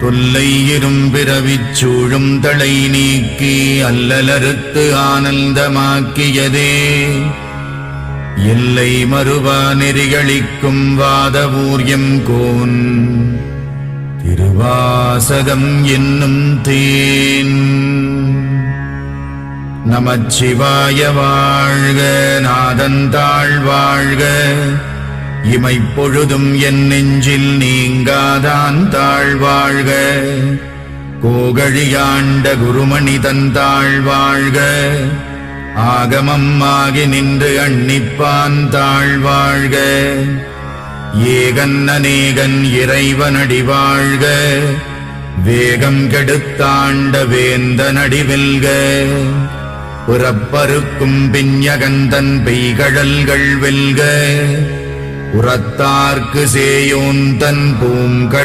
தொல்லை இரும்பிறவிச் சூழும் தலை நீக்கி அல்லலறுத்து ஆனந்தமாக்கியதே. எல்லை மறுவா நெறிகளிக்கும் வாதவூர்யம் கோன். திருவாசகம் என்னும் தேன். நமச்சிவாய வாழ்க நாதந்தாள் வாழ்க. இமைப்பொழுதும் என் நெஞ்சில் நீங்காதான் தாழ்வாழ்க. கோகழியாண்ட குருமணி தன் தாழ்வாழ்க. ஆகமம் ஆகி நின்று அன்னிப்பான் தாழ்வாழ்க. ஏகன் அநேகன் இறைவனடி வாழ்க. வேகம் கெடுத்தாண்ட வேந்த நடிவில்க புறப்பருக்கும் பின்யகந்தன் பெய்கழல்கள் வெல்க. உரத்தார்க்கு சேயோன் தன் பூங்கழல்கள்